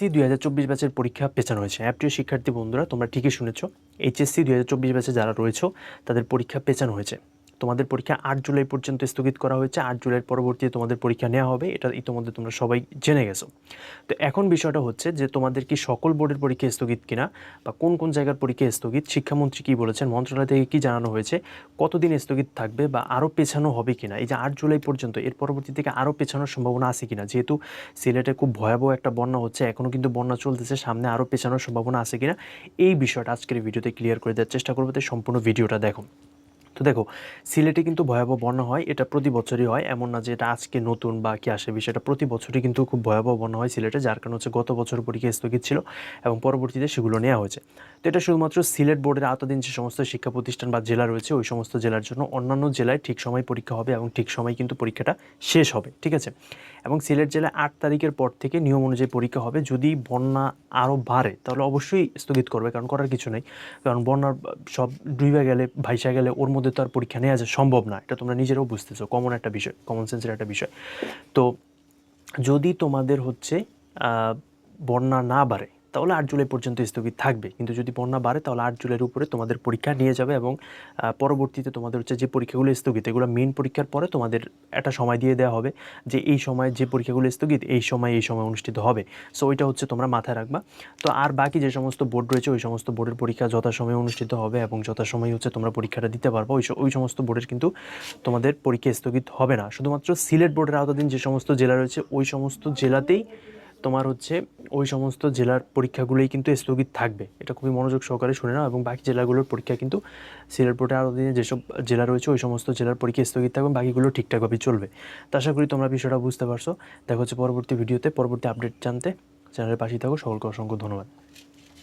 HSC দুই হাজার চব্বিশ ব্যাচের পরীক্ষা পেছানো হয়েছে। অ্যাপটিও শিক্ষার্থী বন্ধুরা, তোমরা ঠিকই শুনেছ এইচএসসি দুই হাজার চব্বিশ ব্যাচে যারা রয়েছে, তাদের পরীক্ষা পেছানো হয়েছে। তোমাদের পরীক্ষা আট জুলাই পর্যন্ত স্থগিত করা হয়েছে, আট জুলাইয়ের পরবর্তীতে তোমাদের পরীক্ষা নেওয়া হবে, এটা ইতিমধ্যে তোমরা সবাই জেনে গেছো। তো এখন বিষয়টা হচ্ছে যে তোমাদের কি সকল বোর্ডের পরীক্ষা স্থগিত কিনা বা কোন কোন জায়গার পরীক্ষা স্থগিত, শিক্ষামন্ত্রী কী বলেছেন, মন্ত্রণালয় থেকে কী জানানো হয়েছে, কতদিন স্থগিত থাকবে বা আরও পেছানো হবে কিনা, এই যে আট জুলাই পর্যন্ত, এর পরবর্তী থেকে আরও পেছানোর সম্ভাবনা আছে কিনা? যেহেতু সিলেটে খুব ভয়াবহ একটা বন্যা হচ্ছে এখনও কিন্তু বন্যা চলতেছে, সামনে আরও পেছানোর সম্ভাবনা আছে কিনা, এই বিষয়টা আজকের ভিডিওতে ক্লিয়ার করে দেওয়ার চেষ্টা করব, তাই সম্পূর্ণ ভিডিওটা দেখো। তো দেখো, সিলেটে কিন্তু ভয়াবহ বন্যা হয়, এটা প্রতি বছরই হয়। এমন না যে এটা আজকে নতুন বা কি আসে বিষয়টা প্রতি বছরই কিন্তু খুব ভয়াবহ বন্যা হয় সিলেটে, যার কারণ হচ্ছে গত বছর পরীক্ষা স্থগিত ছিল এবং পরবর্তীতে সেগুলো নেওয়া হয়েছে। তো এটা শুধুমাত্র সিলেট বোর্ডের আওতাধীন যে সমস্ত শিক্ষা প্রতিষ্ঠান বা জেলা রয়েছে, ওই সমস্ত জেলার জন্য অন্যান্য জেলায় ঠিক সময় পরীক্ষা হবে এবং ঠিক সময় কিন্তু পরীক্ষাটা শেষ হবে, ঠিক আছে? এবং সিলেট জেলায় আট তারিখের পর থেকে নিয়ম অনুযায়ী পরীক্ষা হবে। যদি বন্যা আরও বাড়ে, তাহলে অবশ্যই স্থগিত করবে, কারণ করার কিছু নেই। কারণ বন্যার সব ডুবে গেলে ভাইসা গেলে ওর মধ্যে তো আর পরীক্ষা নেওয়া যায়, সম্ভব না। এটা তোমরা নিজেরাও বুঝতেছো কমন একটা বিষয় কমন সেন্সের একটা বিষয়। তো যদি তোমাদের হচ্ছে বন্যা না বাড়ে তাহলে আট জুলাই পর্যন্ত স্থগিত থাকবে। কিন্তু যদি বন্যা বাড়ে, তাহলে আট জুলাইয়ের উপরে তোমাদের পরীক্ষা নিয়ে যাবে এবং পরবর্তীতে তোমাদের হচ্ছে যে পরীক্ষাগুলো স্থগিত, এগুলো মেন পরীক্ষার পরে তোমাদের একটা সময় দিয়ে দেওয়া হবে যে এই সময় যে পরীক্ষাগুলো স্থগিত, এই সময় এই সময় অনুষ্ঠিত হবে। সো ওইটা হচ্ছে তোমরা মাথায় রাখবা। তো আর বাকি যে সমস্ত বোর্ড রয়েছে, ওই সমস্ত বোর্ডের পরীক্ষা যথাসময়ে অনুষ্ঠিত হবে এবং যথাসময়ে হচ্ছে তোমরা পরীক্ষাটা দিতে পারব। ওই ওই সমস্ত বোর্ডের কিন্তু তোমাদের পরীক্ষা স্থগিত হবে না। শুধুমাত্র সিলেট বোর্ডের আওতাধীন যে সমস্ত জেলা রয়েছে, ওই সমস্ত জেলাতেই তোমার হচ্ছে ওই সমস্ত জেলার পরীক্ষাগুলোই কিন্তু স্থগিত থাকবে। এটা খুবই মনোযোগ সহকারে শুনে নাও এবং বাকি জেলাগুলোর পরীক্ষা কিন্তু সিলেট বোর্ডে আরও দিনে যেসব জেলা রয়েছে ওই সমস্ত জেলার পরীক্ষা স্থগিত থাকবে বাকিগুলো ঠিকঠাকভাবে চলবে। তা আশা করি তোমরা বিষয়টা বুঝতে পারছ। দেখা হচ্ছে পরবর্তী ভিডিওতে। পরবর্তী আপডেট জানতে চ্যানেলের পাশেই থাকো। সকলকে অসংখ্য ধন্যবাদ।